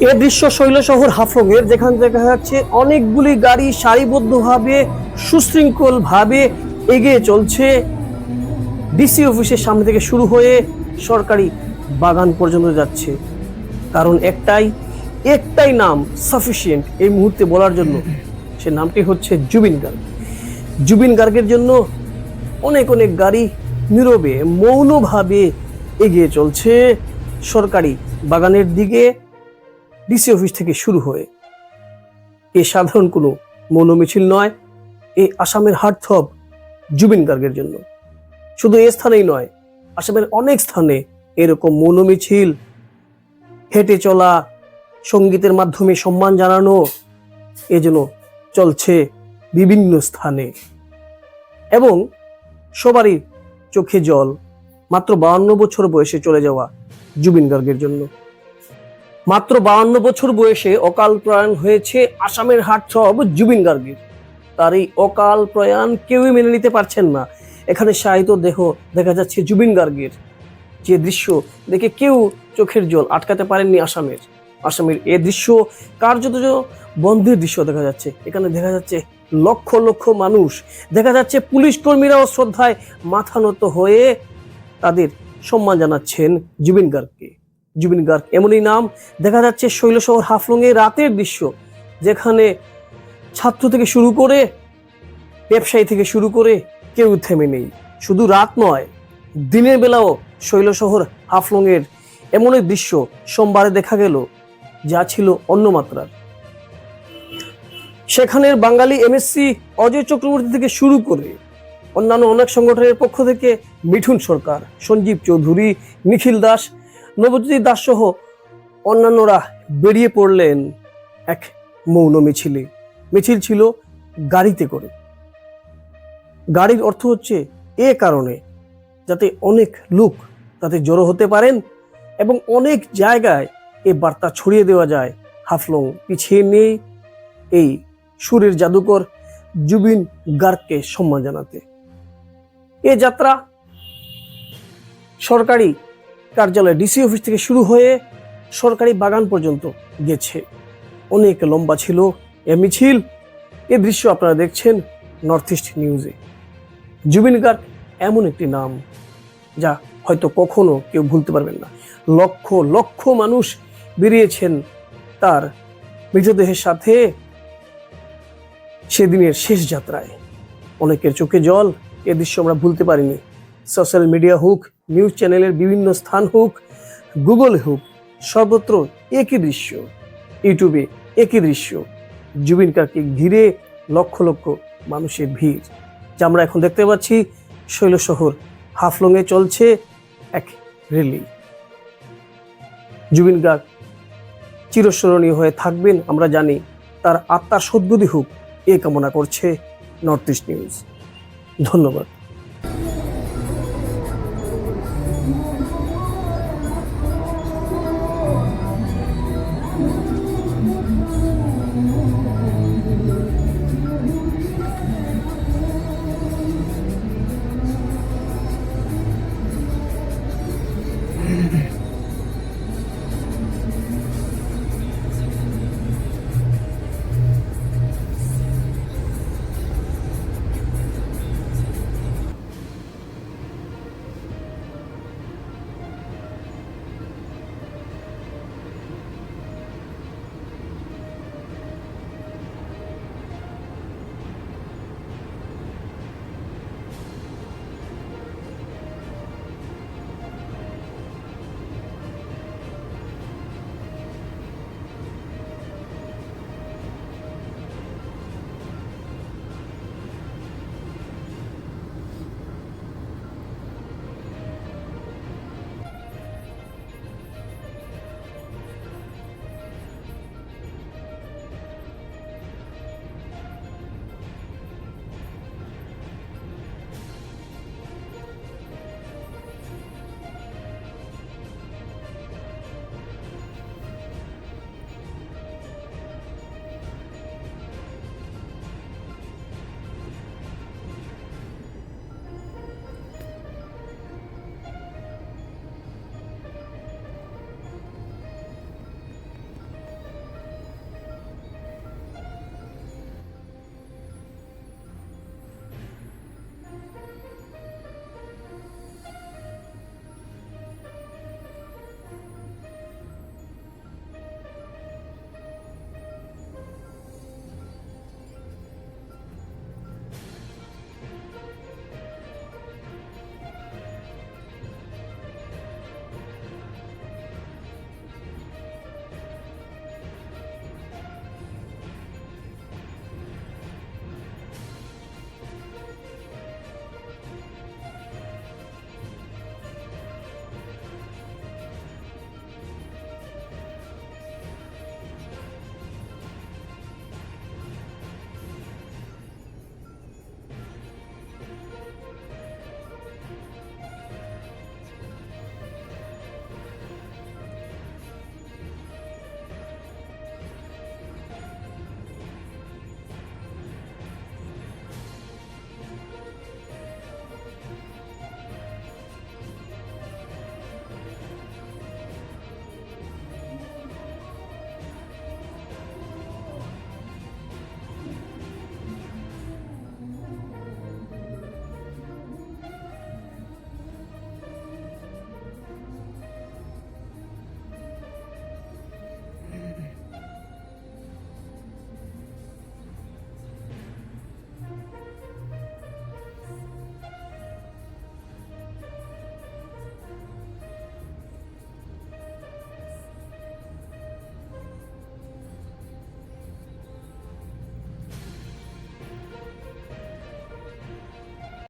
এ দৃশ্য শৈল শহর হাফলংয়ের, যেখানে দেখা যাচ্ছে অনেকগুলি গাড়ি সারিবদ্ধভাবে, সুশৃঙ্খলভাবে এগিয়ে চলছে। ডিসি অফিসের সামনে থেকে শুরু হয়ে সরকারি বাগান পর্যন্ত যাচ্ছে। কারণ একটাই একটাই নাম সাফিসিয়েন্ট এই মুহূর্তে বলার জন্য। সে নামটি হচ্ছে জুবিন গার্গ। জুবিন গার্গের জন্য অনেক অনেক গাড়ি নীরবে, মৌনভাবে এগিয়ে চলছে সরকারি বাগানের দিকে। ডিসি অফিস থেকে শুরু হয়ে। এ সাধারণ কোনো মৌন মিছিল নয়, এ আসামের হার্টথব জুবিন গার্গের জন্য। শুধু এ স্থানেই নয়, আসামের অনেক স্থানে এরকম মৌন মিছিল হেঁটে চলা, সঙ্গীতের মাধ্যমে সম্মান জানানো এজন্য চলছে বিভিন্ন স্থানে। এবং সবারই চোখে জল, মাত্র বাউন্ন বছর বয়সে চলে যাওয়া জুবিন গার্গের জন্য। মাত্র বাউন্ন বছর বয়সে অকাল প্রয়াণ হয়েছে আসামের হাটথব জুবিন গার্গের। তার এই অকাল প্রয়াণ কেউই মেনে নিতে পারছেন না। এখানে সাহিত্য দেহ দেখা যাচ্ছে জুবিন গার্গের। যে দৃশ্য দেখে কেউ চোখের জল আটকাতে পারেননি আসামের। আসামের এ দৃশ্য কার্যত বন্ধের দৃশ্য দেখা যাচ্ছে। এখানে দেখা যাচ্ছে লক্ষ লক্ষ মানুষ। দেখা যাচ্ছে পুলিশ কর্মীরাও শ্রদ্ধায় মাথা নত হয়ে তাদের সম্মান জানাচ্ছেন জুবিন গার্গকে। জুবিন গার্গ। এমনই নাম দেখা যাচ্ছে শৈলশহর হাফলংয়ে রাতের দৃশ্য, যেখানে ছাত্র থেকে শুরু করে ব্যবসায়ী থেকে শুরু করে কেউ থেমে নেই। শুধু রাত নয়, দিনের বেলাও শৈলশহর হাফলংয়ের এমন এক দৃশ্য সোমবারে দেখা গেল, যা ছিল অন্য মাত্রার। সেখানের বাঙালি এমএসসি অজয় চক্রবর্তী থেকে শুরু করে অন্যান্য অনেক সংগঠনের পক্ষ থেকে মিঠুন সরকার, সঞ্জীব চৌধুরী, নিখিল দাস নবজ্যোতি দাস সহ অন্যান্যরা বেরিয়ে পড়লেন এক মৌন মিছিলে। মিছিল ছিল গাড়িতে করে। গাড়ির অর্থ হচ্ছে এ কারণে যাতে অনেক লোক তাতে জড়ো হতে পারেন এবং অনেক জায়গায় এ বার্তা ছড়িয়ে দেওয়া যায়। হাফলং পিছিয়ে নেই এই সুরের জাদুকর জুবিন গার্গকে সম্মান জানাতে। এ যাত্রা সরকারি কার্যালয় ডিসি অফিস থেকে শুরু হয়ে সরকারি বাগান পর্যন্ত গেছে। অনেক লম্বা ছিল এ মিছিল। এ দৃশ্য আপনারা দেখছেন নর্থ ইস্ট নিউজে। জুবিন গার্গ এমন একটি নাম, যা হয়তো কখনো কেউ ভুলতে পারবেন না। লক্ষ লক্ষ মানুষ বেরিয়েছেন তার মৃতদেহের সাথে সেদিনের শেষ যাত্রায়। অনেকের চোখে জল, এ দৃশ্য আমরা ভুলতে পারিনি। সোশ্যাল মিডিয়া হোক নিউজ চ্যানেলের বিভিন্ন স্থান হোক, গুগল হোক, সর্বত্র একই দৃশ্য। ইউটিউবে একই দৃশ্য। জুবিন গার্গকে ঘিরে লক্ষ লক্ষ মানুষের ভিড়। যা আমরা এখন দেখতে পাচ্ছি শৈলশহর হাফলংয়ে চলছে এক রেলি। জুবিন গার্গ চিরস্মরণীয় হয়ে থাকবেন, আমরা জানি তার আত্মার সদ্গতি হোক, এ কামনা করছে নর্থ ইস্ট নিউজ। ধন্যবাদ।